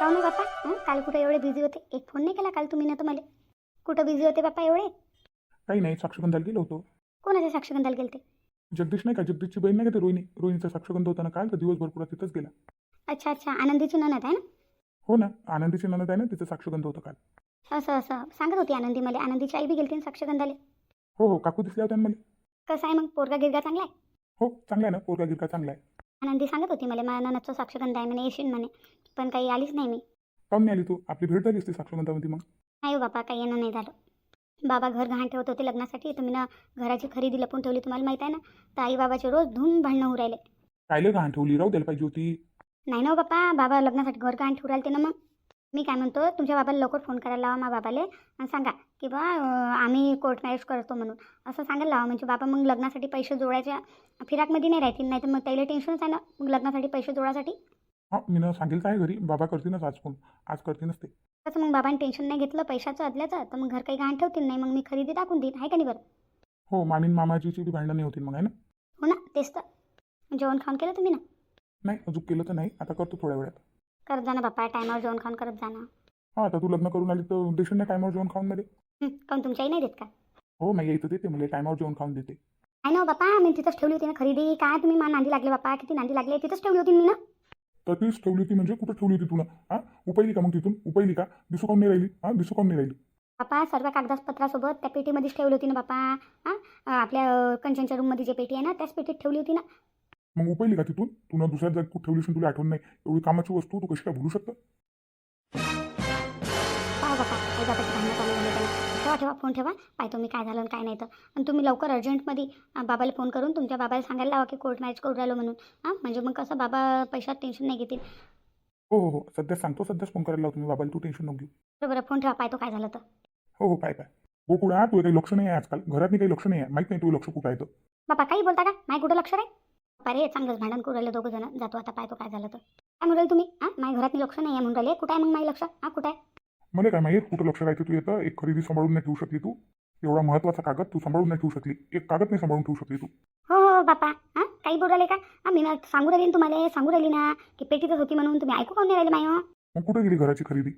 काहून हो बाप्पा. हं? काल कुठं एवढे बिझी होते? एक फोन नाही केला काल तुम्ही ना तुम्हाला. कुठं बिझी होते बाप्पा एवढे? काही नाही साक्षगंधाला गेलो होतो. कोणाच्या साक्षगंधाला गेलते? जगदीश नाही का? जगदीशची बहीण नाही का ते रोहिणी? रोहिणीचा साक्षगंध होता ना काल तर दिवसभर पुरा तिथंच गेला. अच्छा अच्छा. आनंदीची ननद आहे ना? हो ना. आनंदीची ननद आहे ना तिचं साक्षगंध होतं काल. असं असं. सांगत होती आनंदी मला. आनंदीची आई बी गेलती ना साक्षगंधाले. हो हो. काकू दिसल्या होत्या ना मला. कसं आहे मग? पोरगा गिरगा चांगला आहे? हो चांगला आहे ना. पोरगा गिरका चांगला आहे. आनंदी सांगत होती मला माझ्या ननदचं साक्षगंध आहे म्हणे येशील म्हणे. पण काही आलीच नाही मी. काऊन नाही आली तू? आपली भेट झाली असती साक्षगंधामध्ये मग? नाही हो बापा काही येणं नाही झालं. बाबा घर घाण ठेवत होते लग्नासाठी मी ना घराची खरेदी लपून ठेवली. तुम्हाला माहीत आहे ना तर आई बाबाचे रोज धूम भांडणं होऊ राहिले. कायले घाण ठेवली? राहू द्यायला पाहिजे होती. नाही ना हो बाप्पा बाबा लग्नासाठी घर घाण ठेवू राहिले ना मग. मी काय म्हणतो तुमच्या बाबाला लवकर फोन करायला लावा मा बाबाले आणि सांगा की बा आम्ही कोर्ट मॅरेज करतो म्हणून. असं सांगायला लावा. म्हणजे बाबा मग लग्नासाठी पैसे जोडायच्या फिराकमध्ये नाही राहतील नाही तर मग त्याला टेन्शनच आहे ना मग लग्नासाठी पैसे जोडासाठी हां मी ना सांगेल काय घरी? बाबा करतीनच आज फोन आज करतीनच ते तसं मग बाबांनी टेन्शन नाही घेतलं पैशाचं अदल्याचं तर मग घर काही घाण ठेवतील नाही मग मी खरेदी टाकून देईन. आहे का नाही बरं? हो मामीन मामाजीची बी भांडणं नाही होती मग आहे ना? हो ना तेच तर. जेवण खाऊन केलं तुम्ही ना? नाही अजून केलं तर नाही. आता करतो थोड्या वेळात. करत जा ना बाप्पा टायमावर जेवण खाऊन करत जा ना. हां आता तू लग्न करून आली तर देशील ना टायमावर जेवण खाऊन मध्ये हं, काहून तुमच्या आई नाही देत का? हो नाही यायचं देते मला टायमावर जेवण खाऊन देते. आहे ना हो बाप्पा मी तिथंच ठेवली होती ना खरेदी. काय तुम्ही मा नांदी लागले बाप्पा किती नांदी लागले? तिथंच ठेवली होती मी ना. तर तीच ठेवली होती म्हणजे कुठं ठेवली होती तुला हां? उपायली का मग तिथून? उपायली का? दिसू काऊन नाही राहिली? हां दिसू काऊन नाही राहिली? बाप्पा सर्व कागदपत्रासोबत त्या पेटीमध्येच ठेवली होती ना बाप्पा हां? आपल्या अं, कंचनच्या रूममध्ये जे पेटी आहे ना त्याच पेटीत ठेवली होती ना. मग उपायली का तिथून? तुला दुसऱ्या जागी कुठं ठेवली असेल तुला आठवण नाही? एवढी कामाची वस्तू तू कशी काय भुलू शकतं? पाहा बाप्पा आई बाबाची भांडणं चालू झाली त्याला. ठेवा ठेवा फोन ठेवा. पाहतो मी काय झालं आणि काय नाही तर. आणि तुम्ही लवकर अर्जंटमध्ये अं, बाबाला फोन करून तुमच्या बाबाला सांगायला लावा की कोर्ट मॅरेज करू राहिलो म्हणून. हां म्हणजे मग कसं बाबा पैशात टेन्शन नाही घेतील. हो हो हो. सध्या सांगतो सध्याच फोन करायला लावतो मी बाबाला तू टेन्शन नको घेऊ. बरोबर फोन ठेवा. पाहतो काय झालं तर. हो हो पाय पाय. हा तुला काही लक्ष नाही आहे आजकाल. घरात नाही काही लक्ष नाही आहे. माहीत नाही तुझं लक्ष कुठं आहे तर बापा काही बोलता का? माय कुठं लक्ष रे बापा रे चांगलंच भांडण करू राहिले दोघं जण. जातो आता पाहतो काय झालं तर. काय राहिले तुम्ही? हां माझ्या घरात लक्ष नाही आहे म्हणून राहिले. कुठं आहे मग माझं लक्ष? हां कुठं आहे? मला काय माहीत कुठं लक्ष राहायचं तू येतं एक खरेदी सांभाळून नाही ठेवू शकली तू. एवढा महत्त्वाचा कागद तू सांभाळून नाही ठेवू शकली. एक कागद नाही सांभाळून ठेवू शकली तू. हो हो बापा. हां काही बोलू राहिले का? हां मी ना सांगू राहिली ना तुम्हाला सांगू राहिली ना की पेटीतच होती म्हणून तुम्ही ऐकू काऊन नाही राहिले माय? मग कुठे गेली घराची खरेदी?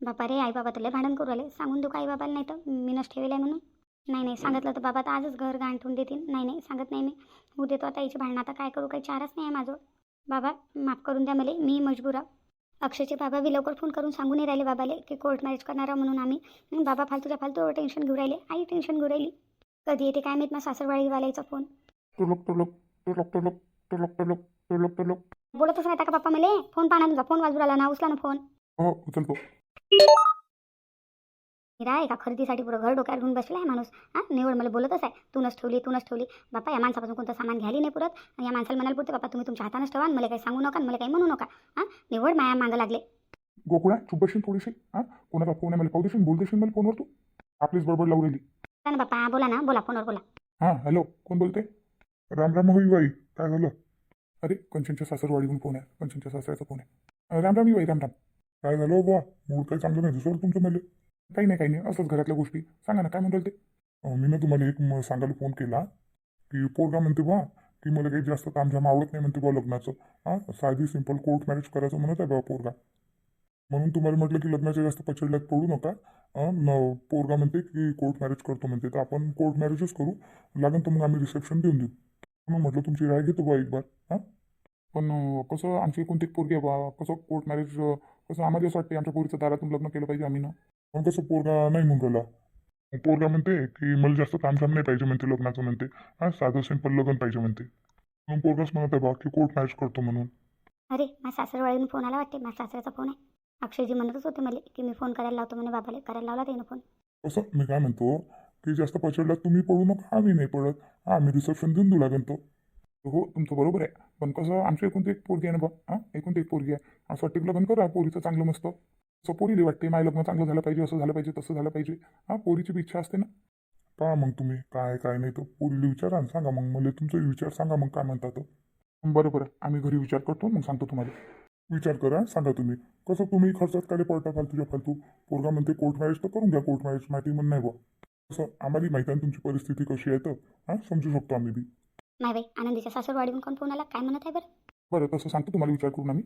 बापा रे आई बाबा तर लय भांडण करू राहिले. सांगून देऊ आई बाबाला नाही तर मीनच ठेवेल आहे म्हणून. नाही नाही सांगितलं तर बाबा तर आजच घर गांठून देतील. नाही नाही सांगत नाही मी. होऊ देतो आता याची भांडणं. आता काय करू? काही चारच नाही आहे माझं. बाबा माफ करून द्या मला. मी मजबूर आहे. अक्षयचे बाबा बी लवकर फोन करून सांगून नाही राहिले बाबाले की कोर्ट मॅरेज करणार आहोत म्हणून आम्ही. बाबा फालतूच्या फालतू टेन्शन घेऊ राहिले. आई टेन्शन घेऊ राहिली. कधी येते काय माहीत? मग सासरवाडीवाल्याचा फोन टोलक टोलक टोलक टोलक टोलक टोलक टोलक टोलक. बोलतच नाही का बाप्पा मला? फोन पाहणार तुझा. फोन वाजू राहिला ना. उचला ना फोन. हो उचलतो. मीरा एका खरेदीसाठी पुरं घर डोक्यावर घेऊन बसला आहे माणूस. हां निवड मला बोलतच आहे. तूनच ठेवली तूनच ठेवली. बापा या माणसापासून कोणतं सामान घ्यायला नाही पुरत? आणि या माणसाला म्हणायला पुरते बापा तुम्ही तुमच्या हातानंच ठेवा मला काही सांगू नका मला काही म्हणू नका. हां निवड माया मागं लागले. गोकुळा चुप बसशील थोडीशी. हां कोणाचा फोन आहे मला पाहू देशील? बोल देशील मला फोनवर तू? आपलीच बडबड लावू राहिली. ना बापा बोला ना. बोला फोनवर बोला. हां हॅलो कोण बोलते? राम राम होई बाई. काय झालं? अरे कंचनच्या सासरवाडीहून फोन आहे. कंचनच्या सासऱ्याचा फोन आहे. राम राम ही बाई राम राम. काय झालं बा मूड काही चांगलं नाही. दिसलं तुमचं मला. काही नाही काही नाही. असंच घरातल्या गोष्टी. सांगा ना काय म्हणताल ते? मी ना तुम्हाला एक म- सांगायला फोन केला की पोरगा म्हणते बा की मला काही जास्त तामझाम आवडत नाही म्हणते बा लग्नाचं. हां साधी सिंपल कोर्ट मॅरेज करायचं म्हणत आहे बा पोरगा. म्हणून तुम्हाला म्हटलं की लग्नाच्या जास्त पछडल्यात पडू नका. अं, न पोरगा म्हणते की कोर्ट मॅरेज करतो म्हणते. तर आपण कोर्ट मॅरेजच करू. लागेल तर मग आम्ही रिसेप्शन देऊन देऊ. म्हणून म्हटलं तुमची राय घेतो बा एक बार हां? पण अं, कसं आमची कोणती एक पोरगी आहे बा कसं कोर्ट मॅरेज कसं आम्हाला असं वाटते आमच्या पोरीचं दारातून लग्न केलं पाहिजे आम्ही ना. मग कसं पोरगा नाही म्हणून राहिला. पोरगा म्हणते की मला जास्त तामझाम नाही पाहिजे म्हणते लग्नाचं म्हणते. हां साधं सिंपल लग्न पाहिजे म्हणते. मग पोरगाच म्हणत आहे बा की कोर्ट मॅरेज करतो म्हणून. अरे माझ्या सासरवाडीतून फोन आला वाटते. माझ्या सासऱ्याचा फोन आहे. अक्षयजी म्हणतच होते मला की मी फोन करायला लावतो म्हणे बाबाला. करायला लावला त्यानं फोन. असं मी काय म्हणतो की जास्त पचडल्यात तुम्ही पडू नका आम्ही नाही पडत. हां आम्ही रिसेप्शन देऊन देऊ लागेल तो. हो तुमचं बरोबर आहे. पण कसं आमच्या एकूण ते एक पोरगी आहे ना बा? हां एकूण ते एक पोरगी आहे. असं वाटतं लग्न करा पोरीचं चांगलं मस्त. असं पोरीला वाटते माझं लग्न चांगलं झालं पाहिजे असं झालं पाहिजे तसं झालं पाहिजे. हां पोरीची इच्छा असते ना. पहा मग तुम्ही काय काय नाही तर पोरीला विचारा आणि सांगा मग. मला तुमचे विचार सांगा मग काय म्हणतात. बरोबर आहे आम्ही घरी विचार करतो मग सांगतो तुम्हाला. विचार करा सांगा तुम्ही. कसं तुम्ही खर्चात काय पडता फालतूच्या फालतू. पोरगा म्हणते कोर्ट मॅरेज तर करून घ्या कोर्ट मॅरेज माहिती म्हणून नाही बा कसं आम्हाला माहिती आहे तुमची परिस्थिती कशी आहे तर. हां समजू शकतो आम्ही बी. नाही बाई आनंदीच्या सासरवाडीहून कोण फोन आला? काय म्हणत आहे बरं? बरं तसं सांगतो तुम्हाला विचार करून आम्ही.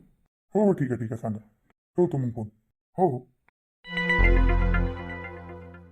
हो हो ठीक आहे ठीक आहे सांगा. ठेवतो मग फोन हो हो.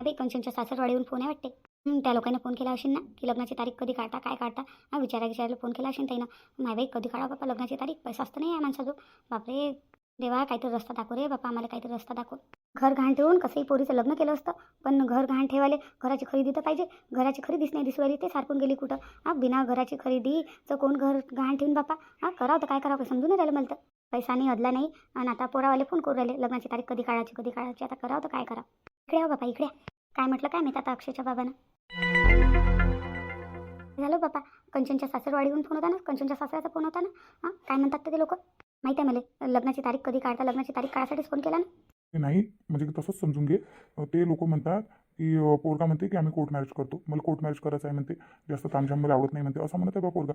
अरे कंचनच्या सासरवाडीहून फोन आहे वाटते. हं, त्या लोकांनी फोन केला असेल ना की लग्नाची तारीख कधी काढता काय काढता? हा विचारा विचारायला फोन केला असेल त्यानं माय बाई कधी काढा बापा लग्नाची तारीख? पैसा असतं नाही आहे माणसाजो बापरे देवा काहीतरी रस्ता दाखव रे बापा आम्हाला काहीतरी रस्ता दाखव. घर घाण ठेवून कसंही पोरीचं लग्न केलं असतं पण घर घाण ठेवाले घराची खरेदी तर पाहिजे. घराची खरेदीच नाही दिसू राहिली ते सारखून गेली कुठं? हा बिना घराची खरेदी तर कोण घर घाण ठेवून बापा? हा करावं तर काय करावं काही समजून नाही राहिलं मला तर. पैसा नाही अदला नाही. आणि आता पोरावाले फोन करू राहिले. लग्नाची तारीख कधी काढायची कधी काढायची? आता करावं तर काय करा इकडे या हो बापा इकडे या. काय म्हटलं काय माहिती आता अक्षयच्या बाबानं? झालं बाबा कंचनच्या सासरवाडीहून फोन होता ना? कंचनच्या सासऱ्याचा फोन होता ना? हां? काय म्हणतात ते लोक? माहिती आहे मला. लग्नाची तारीख कधी काढता लग्नाची तारीख काढायसाठीच फोन केला ना? नाही. म्हणजे तसंच समजून घे. ते लोक म्हणतात की पोरगा म्हणते की आम्ही कोर्ट मॅरेज करतो. मला कोर्ट मॅरेज करायचं आहे म्हणते. जास्त तामझाम मला आवडत नाही म्हणते. असं म्हणत आहे बा पोरगा.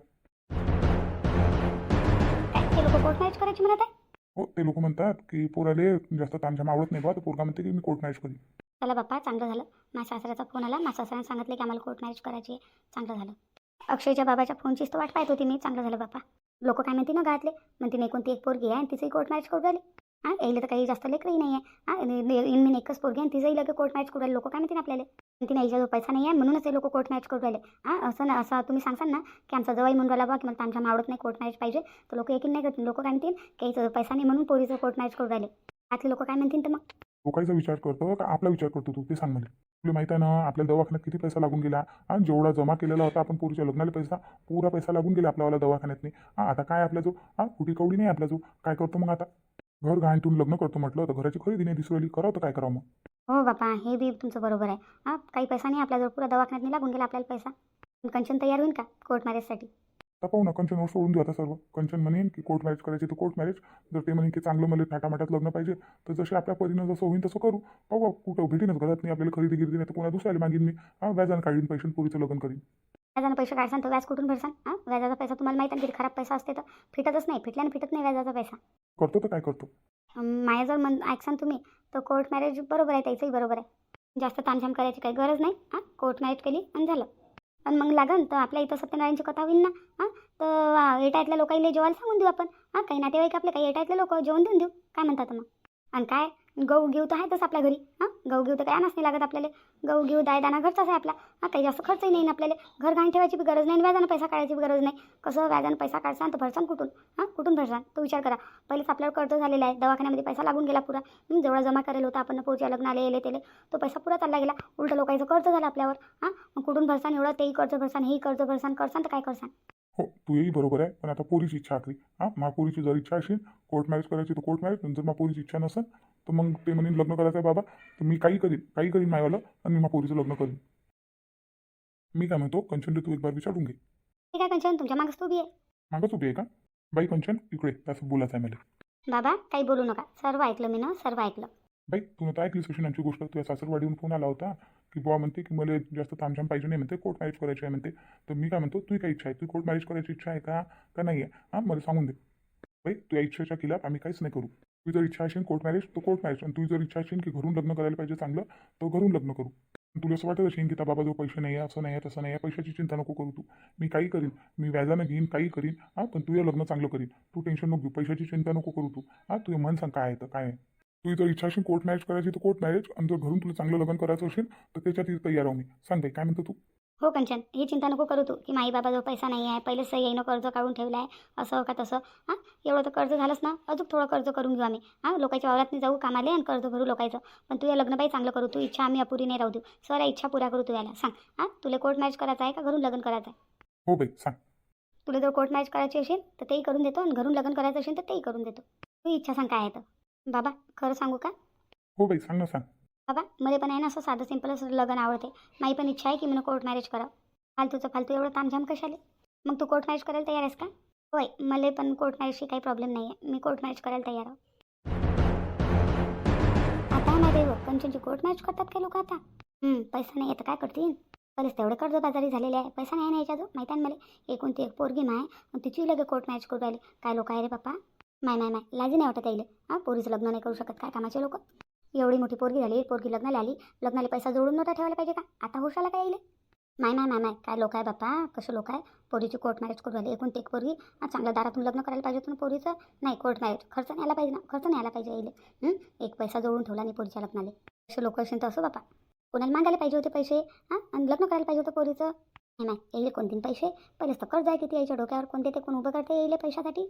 ते लोक कोर्ट मॅरेज करायची म्हणत आहे? हो ते लोक म्हणतात की पोराले जास्त तामझाम आवडत नाही बा तर पोरगा म्हणते की मी कोर्ट मॅरेज करीन. चला बाप्पा चांगलं झालं. माझ्या सासऱ्याचा फोन आला. माझ्या सासऱ्याने सांगितलं की आम्हाला कोर्ट मॅरेज करायची आहे. चांगलं झालं. अक्षयच्या बाबाच्या फोनचीच तर वाट पाहत होती मी. चांगलं झालं बाप्पा. लोक काय म्हणते ना गावातले म्हणते नाही कोणती एक पोरगी आहे आणि तिचंही कोर्ट मॅरेज करू राहिली. हां यायला तर काही जास्त लेकरही नाही आहे हां एकच पोरगी आणि तिचंही लगे कोर्ट मॅच करू राहिले. लोक काय म्हणते आपल्याला? तिने नाही जो पैसा नाही आहे म्हणूनच हे लोक कोर्ट मॅच करू राहिले. हां असं ना असं तुम्ही सांगसाल ना की आमचा जवळ म्हणून राहिला बा की मला आमच्या आवडत नाही कोर्ट मॅच पाहिजे. तर लोक येतील नाही करतील लोक काय म्हणतील? की पैसा नाही म्हणून पोरीचं कोर्ट मॅच करू राहिले. आतले लोक काय म्हणतील तर मग? लोकांचा विचार करतो का आपला विचार करतो तू? ते सांग मला. तुला माहिती आहे ना आपल्या दवाखान्यात किती पैसा लागून गेला? आणि जेवढा जमा केलेला होता आपण पुरीच्या लग्नाला पैसा पुरा पैसा लागून गेला आपल्यावाला दवाखान्यात नाही आता काय आपला जो हा कुठी कवडी नाही आपला जो. काय करतो मग आता? घर घाणटून लग्न करतो म्हटलं तर घराची खरेदी नाही दिसू राहिली करावं तर काय करावं मग? हो बापा हे बी तुमचं बरोबर आहे. हां काही पैसा नाही आपल्याजवळ पुरा दवाखान्यात नाही लागून गेला आपल्याला पैसा. कंचन तयार होईल का कोर्ट मॅरेजसाठी तर पाहू ना कंचनवर सोडून देऊ आता सर्व. कंचन म्हणेन की कोर्ट मॅरेज करायची तर कोर्ट मॅरेज जर ते म्हणेन की चांगलं मला थाटामाटात लग्न पाहिजे तर जसे आपल्या परीनं जसं होईल तसं करू. पाहू कुठं भेटीनच घरात नाही आपल्याला खरेदी गिरदी नाही तर कोणा दुसऱ्याला मागीन मी. हां व्याजानं काढीन पुरीचं लग्न करीन. व्याजानं पैसे काढसान तर व्याज कुठून भरसान? हां? व्याजाचा पैसा तुम्हाला माहिती आहे किती खराब पैसा असते तर? फिटतच नाही. फिटल्याने फिटत नाही व्याजाचा पैसा. करतो तर काय करतो? माझ्याजवळ मन ऐकसान तुम्ही तर कोर्ट मॅरेज बरोबर आहे त्याचंही बरोबर आहे. जास्त तामझाम करायची काही गरज नाही. हां? कोर्ट मॅरेज केली आणि झालं. आणि मग लागन तर आपल्या इथं सत्यनारायणची कथा होईल ना. हां? तर एटायतल्या लोकांना जेवायला सांगून देऊ आपण. हां? काही नातेवाईक आपले काही एटायतले लोक जेवण देऊन देऊ. काय म्हणतात मग आणि काय? गहू घेऊ तर आहेतच आपल्या घरी. हां? गहू घेऊ तर काय आणच नाही लागत आपल्याला. गहू घेऊ दायदाना घरचाच आहे आपला. हां? काही जास्त खर्चही नाही ना आपल्याला. घर घाण ठेवायची बी गरज नाही आणि व्याजानं पैसा काढायची बी गरज नाही. कसं व्याजानं पैसा काढसान तर भरसान कुठून? हां? कुठून भरसान? तो विचार करा. पहिलेच आपल्यावर कर्ज झालेला आहे. दवाखान्यामध्ये पैसा लागून गेला पुरा. जेवढा जमा करेल होता आपण पोरच्या लग्नाला येले तेले. तो पैसा पुरा चालला गेला. उलटं लोकांचं कर्ज झालं आपल्यावर. हां? मग कुठून भरसान? एवढं तेही कर्ज भरसान हेही कर्ज भरसान. करसान तर काय करसान? हो तू येई बरोबर आहे. पण आता पोरीची इच्छा आखरी. हां मा पोरीची जर इच्छा असेल कोर्ट मॅरेज करायची तर कोर्ट मॅरेज जर मा पोरीची इच्छा नसेल तर मग ते म्हणेन लग्न करायचं आहे बाबा. तर मी काही करीन काही करीन मायवालं आणि मी मा पोरीचं लग्न करीन. मी काय म्हणतो कंचनला तू एक बार विचारून घे. ठीक आहे कंचन तुमच्या मागच उभी आहे मागच उभी आहे का? बाई कंचन इकडे असं बोलायचं आहे मला. बाबा काही बोलू नका. सर्व ऐकलं मी ना सर्व ऐकलं. बाई तू तर ऐकलीस अशी आमची गोष्ट? तुझ्या सासरवाडीहून फोन आला होता. की बुवा म्हणते की मला जास्त तामझाम पाहिजे नाही म्हणते कोर्ट मॅरेज करायची आहे म्हणते. तर मी काय म्हणतो तुझी काय इच्छा आहे? तू कोर्ट मॅरेज करायची इच्छा आहे का? का नाही आहे हां मला सांगून दे. बाई तुझ्या इच्छेच्या खिलाफ आम्ही काहीच नाही करू. तुझी जर इच्छा असेल कोर्ट मॅरेज तर कोर्ट मॅरेज आणि तुझी जर इच्छा असेल की घरून लग्न करायला पाहिजे चांगलं तर घरून लग्न करू. तुला असं वाटत असेल की त्या बाबा जो पैसे नाही आहे असं नाही आहे तसं नाही आहे पैशाची चिंता नको करू तू. मी काही करीन मी व्याजानं घेईन काही करीन. हां पण तुझं लग्न चांगलं करीन. तू टेन्शन नको घेऊ पैशाची चिंता नको करू तू. हां तुझं मन सांग काय आहे तर काय आहे? तुझी जर इच्छा असेल कोर्ट मॅरेज करायची तर कोर्ट मॅरेज आणि जर घरून तुला चांगलं लग्न करायचं असेल तर त्याच्यात तयार आहो मी. सांग काय म्हणतो तू? हो कंचन ही चिंता नको करू तू की माई बाबा जो पैसा नाही आहे पहिलेच सही येणं कर्ज काढून ठेवलं आहे असं का तसं हां? एवढं तर कर्ज झालंच ना अजून थोडं कर्ज करून घेऊ आम्ही. हां लोकांच्या वावरात जाऊ कामाले आणि कर्ज भरू लोकांचं. पण तू या लग्न बाई चांगलं करू तू इच्छा आम्ही अपुरी नाही राहू देऊ. सर इच्छा पुऱ्या करू तू याला. सांग हां? तुला कोर्ट मॅरेज करायचं आहे का घरून लग्न करायचं आहे? हो बाई सांग. तुला जर कोर्ट मॅरेज करायची असेल तर तेही करून देतो आणि घरून लग्न करायचं असेल तर तेही करून देतो. तू इच्छा सांग काय आहे तर. बाबा खरं सांगू का? हो बाई सांग ना सांग. बाबा मला पण आहे ना असं साधं सिंपल असं लग्न आवडते. माझी पण इच्छा आहे की मी कोर्ट मॅरेज करावं. फालतूचं फालतू एवढं तामझाम कशाले? मग तू कोर्ट मॅरेज करायला तयार आहेस का? होय मला पण कोर्ट मॅरेजशी काही प्रॉब्लेम नाही आहे मी कोर्ट मॅरेज करायला तयार आहो. आता नाही बाई कंचनची कोर्ट मॅरेज करतात काय लोक आता? हं, पैसा नाही येतं काय करतील? बरेच तेवढे कर्जबाजारी झालेले आहे. पैसा नाही ना याच्याजवळ? माहिती आहे मला? एकूण एक पोरगी माय तिची लगे कोर्ट मॅरेज करू राहिली. काय लोक आहे रे बाप्पा नाही नाही नाही. लाजी नाही वाटत येईल हां पोरीचं लग्न नाही करू शकत काय कामाचे लोक? एवढी मोठी पोरगी झाली पोरगी लग्नाला आली. लग्नाला पैसा जोडून नव्हता ठेवायला पाहिजे का? आता हुशाला काय येईल नाही नाही नाही नाही. काय लोक आहे बापा कसं लोक आहे? पोरीची कोर्ट मॅरेज करू झाली एकूण ते एक पोरगी. चांगल्या दारातून लग्न करायला पाहिजे होतं पोरीचं? नाही कोर्ट मॅरेज खर्च नाही आला पाहिजे ना? खर्च नाही आला पाहिजे यायले. एक पैसा जोडून ठेवला नाही पोरीच्या लग्नाला. असे लोक असेल तर असं बापा कोणाला मागायला पाहिजे होते पैसे? हां? आणि लग्न करायला पाहिजे होतं पोरीचं? नाही नाही. यायले कोणतीन पैसे? पहिलेच तर कर्ज आहे किती यायच्या डोक्यावर? कोणते ते कोण उभं करते येईल पैशासाठी?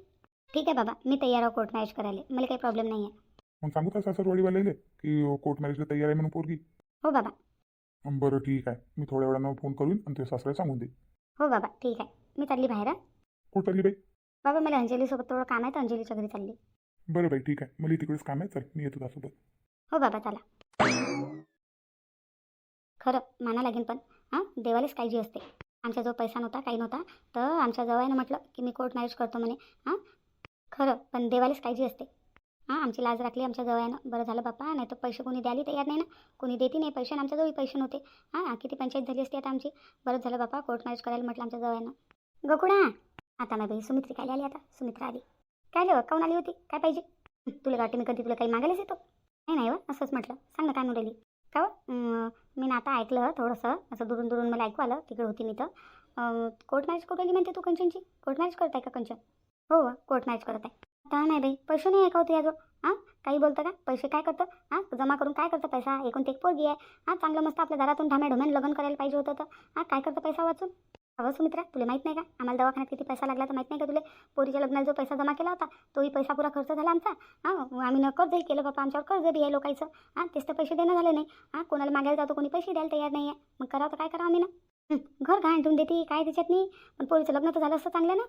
ठीक आहे बाबा मी तयार आहे कोर्ट मॅरेज करायला. मला काही प्रॉब्लेम नाही आहे मग सांगू का सासरवाडीवाल्याले की कोर्ट मॅरेजला तयार आहे म्हणून पोरगी? हो बाबा. बरं ठीक आहे. मी थोड्या वेळानं फोन करून आणि ते सासऱ्याला सांगून दे हो बाबा ठीक आहे. मी चालली बाहेर हं. कुठं चालली बाई? बाबा मला अंजलीसोबत थोडं काम आहे तर अंजलीच्या घरी चालली. बरं बाई ठीक आहे. मला तिकडेच काम आहे चल मी येतो त्यासोबत. हो बाबा चला. खरं माना लागेल पण हां. देवालाच काळजी असते. आमच्या जो पैसा नव्हता काही नव्हता तर आमच्या जवळनं म्हटलं की मी कोर्ट मॅरेज करतो म्हणे हां. खरं पण देवालाच काळजी असते. हां आमची लाज राखली आमच्या जवळनं. बरं झालं बाप्पा नाही तर पैसे कोणी द्यायला तयार नाही ना. कोणी देते नाही पैसे आणि आमच्याजवळ पैसे नव्हते. हां किती पंचायत झाली असती आता आमची. बरं झालं बाप्पा कोर्ट मॅरेज करायला म्हटलं आमच्या जवळनं. गकुडा! आता नाही बाई सुमित्री काय आली आता. सुमित्रा आली. काय लिव काऊन आली होती? काय पाहिजे? तुला वाटते मी कधी तुला काही मागायलाच येतो? नाही नाही व असंच म्हटलं. सांग ना काय मुरली का मी ना आता ऐकलं थोडंसं. असं दुरून दुरून मला ऐकू आलं. तिकडे होती मी तर. कोर्ट मॅरेज करू आली म्हणते तू कंचनची? कोर्ट मॅरेज करताय का कंचन? हो हो कोर्ट मॅच करत आहे. आता नाही बाई पैसे नाही आहे का होते हां? काही बोलतं का? पैसे काय करतं? हां? जमा करून काय करतं पैसा? एकूण ते एक पोरगी आहे. हां? चांगलं मस्त आपल्या दारातून ढाम्या ढोम्यान लग्न करायला पाहिजे होतं तर. हां? काय करतं पैसा वाचून? अवं सुमित्रा तुला माहीत नाही का? आम्हाला दवाखान्यात किती पैसा लागला तर माहीत नाही का तुला? पोरीच्या लग्नाला जो पैसा जमा केला होता तोही पैसा पुरा खर्च झाला आमचा. हां? आम्ही न कर्जही केलं बाबा आमच्यावर कर्ज बी आहे लोकांचं. हां? तेच तर पैसे देणं झाले नाही. हां? कोणाला मागायला जातो कोणी पैसे द्यायला तयार नाही आहे मग करावं तर काय करावं आम्ही ना? घर घाण ठेवून देते काय त्याच्यात नाही. पण पोरीचं लग्न तर झालं असतं चांगलं ना.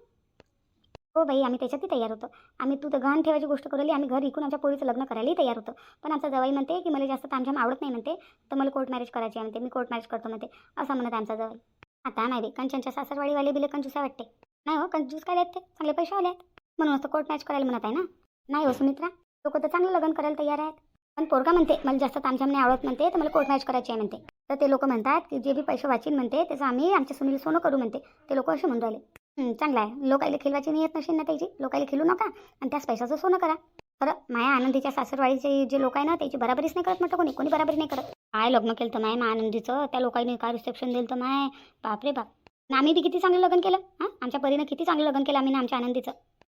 हो बाई आम्ही त्याच्यातही तयार होतो. आम्ही तू तर घाण ठेवायची गोष्ट करली आम्ही घर इकून आमच्या पोरीचं लग्न करायलाही तयार होतो. पण आमचा जवाई म्हणते की मला जास्त तामझाम आवडत नाही म्हणते तर मला कोर्ट मॅरेज करायची आहे म्हणते मी कोर्ट मॅरेज करतो म्हणते असं म्हणत आहे आमचा जवाई आता नाही बाई कंचनच्या सासरवाडीवाले बिले कंजूसा वाटते. नाही हो कंजूस काय आहेत ते? चांगले पैसे आले आहेत. म्हणून असं कोर्ट मॅच करायला म्हणत आहे ना? नाही हो सुमित्रा लोक तर चांगलं लग्न करायला तयार आहेत. पण पोरगा म्हणते मला जास्त तामझाम नाही आवडत म्हणते तर मला कोर्ट मॅच करायची आहे म्हणते. तर ते लोक म्हणतात की जे बी पैसे वाचीन म्हणते त्याचं आम्ही आमच्या सुनील सोनं करू म्हणते. ते लोक असे म्हणून राहिले. चांगलं आहे. लोकायला खिलवायची नियत नसेल ना त्याची लोकायला खिलू नका आणि त्याच पैशाचं सोनं करा. खरं माया आनंदीच्या सासरवाडीचे जे लोक आहे ना त्याची बराबरीच नाही करत म्हटलं कोणी. कोणी बराबरी नाही करत. काय लग्न केलं तर माय मा आनंदीचं? त्या लोकांनी काय रिसेप्शन दिलं तर माय? बापरे बाप. आम्ही बी किती चांगलं लग्न केलं? हां? आमच्या परीनं किती चांगलं लग्न केलं आम्ही ना आमच्या आनंदीचं?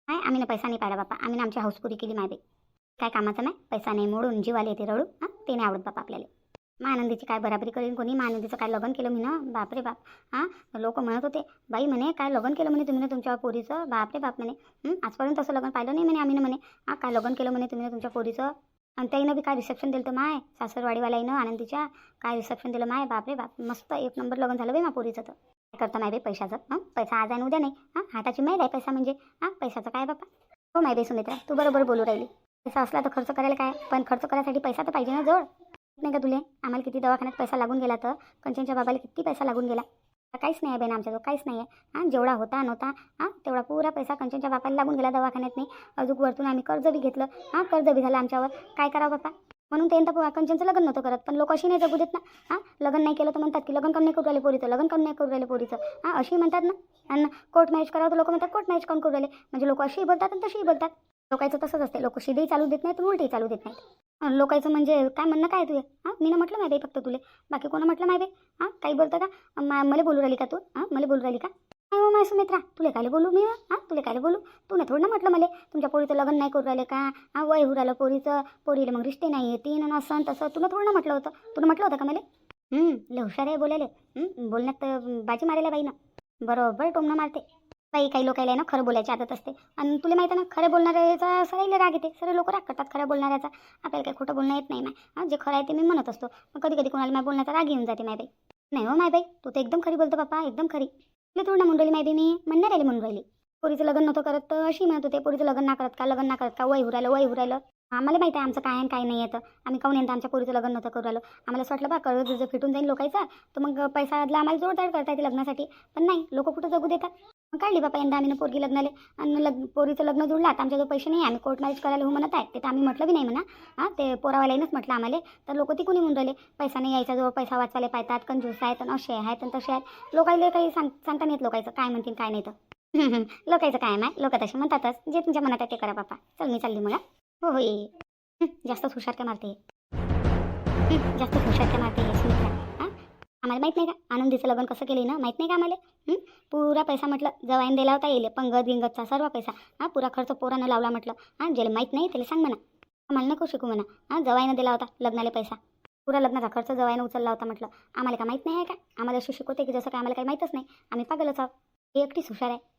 नाही आम्ही ना पैसा नाही पाहिला बापा. आम्ही ना आमची हाऊसपुरी केली माय बाई. काय कामाचं नाही पैसा नाही मोडून जीवाला येते रडू. हां? ते नाही आवडत बापा आपल्याला. महानंदीची काय बराबरी करेन कोणी? मा आनंदीचं काय लग्न केलं मी ना बापरे बाप. हां? लोक म्हणत होते बाई म्हणे काय लग्न केलं म्हणे तुम्ही ना तुमच्या पोरीचं? बापरे बाप म्हणे. आजपर्यंत असं लग्न पाहिलं नाही म्हणे आम्ही ना म्हणे. हां? काय लग्न केलं म्हणे तुम्ही ना तुमच्या पोरीचं? आणि त्याईनं बी काय रिसेप्शन दिलं तर माय? सासरवाडीवाला आनंदीच्या? काय रिसेप्शन दिलं माय? बापरे बाप. मस्त एक नंबर लग्न झालं बाई मा पोरीचं तर. काय करतं माय बाई पैशाचं? हां? पैसा आज आणि उद्या नाही. हां? हाताची माहीत आहे पैसा म्हणजे. हां? पैशाचं काय बापा? हो माय बाई सुमित्रा तू बरोबर बोलू राहिली. पैसा असला तर खर्च करायला काय? पण खर्च करायसाठी पैसा तर पाहिजे ना जोड नाही का तुले? आम्हाला किती दवाखान्यात पैसा लागून गेला तर? कंचनच्या बाबाला किती पैसा लागून गेला? काहीच नाही आहे बेन आमच्याजवळ काहीच नाही आहे. हां जेवढा होता नव्हता हां तेवढा पुरा पैसा कंचनच्या बापाला लागून गेला दवाखान्यात नाही अजून वरतून आम्ही कर्ज बी घेतलं. हां कर्ज बी झालं आमच्यावर. काय करावं बापा? म्हणून ते तर कंचनचं लग्न नव्हतं करत पण लोक अशी नाही जगू देत ना. हां लग्न नाही केलं तर म्हणतात की लग्न करून नाही करू राहिले पोरीचं लग्न कम नाही करू राहिले पोरीचं. हां अशी म्हणतात ना. आणि कोर्ट मॅरेज करावं तर लोक म्हणतात कोर्ट मॅरेज करून करू राहिले? म्हणजे लोक अशीही बोलतात आणि तशीही बोलतात. लोकांचं तसंच असते लोक शिदही चालू देत नाहीत उलटही चालू देत नाहीत. लोकायचं म्हणजे काय म्हणणं काय तुझे? हां? मी ना म्हटलं माहिती फक्त तुले. बाकी कोणा म्हटलं माहिती हां? काही बोलतं का? मा मला बोलू राहिली का तू? हां? मला बोलू राहिली का? नाही हो माय सुमित्रा तुले काय बोलू मी? हां? तुले काय बोलू? तू ना थोडं ना म्हटलं मला. तुमच्या पोरीचं लग्न नाही करू राहिले का? हां वय होऊ राहिलं पोरीचं. पोरीला मग रिश्ते नाही येते ना असं तसं. तुला थोडं ना म्हटलं होतं. तुला म्हटलं होतं का मला? लय हुशार आहे बोलायले. बोलण्यात तर बाजी मारायला बाई ना बरोबर टोमणं मारते. काही काही लोकायला आहे ना खरं बोलायची आदत असते. आणि तुला माहिती आहे ना खरं बोलणाऱ्याचा सगळ्याला राग येते. सर्व लोक राग करतात खरं बोलणाऱ्याचा. आपल्याला काही खोटं बोलणं येत नाही ना जे खरं आहे ते मी म्हणत असतो. मग कधी कधी कोणाला माय बोलण्याचा राग येऊन जाते माय बाई. नाही हो माय बाई तू तर एकदम खरी बोलतो पप्पा एकदम खरी. तुला थोडं ना म्हणून राहिली माय बाई मी म्हणणार राहिली म्हणून राहिली. पोरीचं लग्न नव्हतं करत तर अशी म्हणत होते पोरीचं लग्न ना करत का? लग्न ना करत का? वय हुरायलं वय हुरायलं. आम्हाला माहिती आहे आमचं काय आणि काय नाही येतं आम्ही काऊन येतं आमच्या पोरीचं लग्न नव्हतं करू आलो आम्हाला असं वाटलं बा कर्ज जर फिटून जाईल लोकांचा तर मग पैसा आदला आम्हाला जोरदार करता येते लग्नासाठी. पण नाही लोक कुठं जगू देतात. काढली बापा यंदा आम्ही ना पोरगी लग्नाले आणि लग्न पोरीचं लग्न जुळलं आता आमच्याजवळ पैसे नाही आम्ही कोर्ट मॅरेज करायला हो म्हणत आहे. ते तर आम्ही म्हटलं बी नाही म्हणा. हां ते पोरावाल्यानंच म्हटलं आम्हाला. तर लोक ती कुणी म्हणून राहिले. पैसा नाही यायचा जवळ पैसा वाचवायला पाहतात. कंजूस आहेत आणि असे आहेत आणि तसे आहेत. लोकांना काही सांग सांगता नाहीत येत लोकांचं. काय म्हणतील काय नाही तर. लोकांचं काय माय लोक तसे म्हणतातच. जे तुमच्या मनात आहे ते करा बापा. चल मी चालली मला हो. हो ये जास्तच हुशार काय मारते जास्त हुशार काय मारते सुमित्रा आम्हाला माहीत नाही का? आनंदीचं लग्न कसं केलं ना माहीत नाही का आम्हाला? पुरा पैसा म्हटलं जवाईन दिला होता येईल. पंगत गिंगतचा सर्व पैसा. हां पुरा खर्च पोरानं लावला म्हटलं. हां ज्याला माहीत नाही त्याला सांग म्हणा. आम्हाला नको शिकू म्हणा. हां जवाईनं दिला होता लग्नाला पैसा. पुरा लग्नाचा खर्च जवाईनं उचलला होता म्हटलं. आम्हाला का माहीत नाही आहे का? आम्हाला अशी शिकवते की जसं काय आम्हाला काही माहीतच नाही. आम्ही पागलच आहोत. एकटीच हुशार आहे.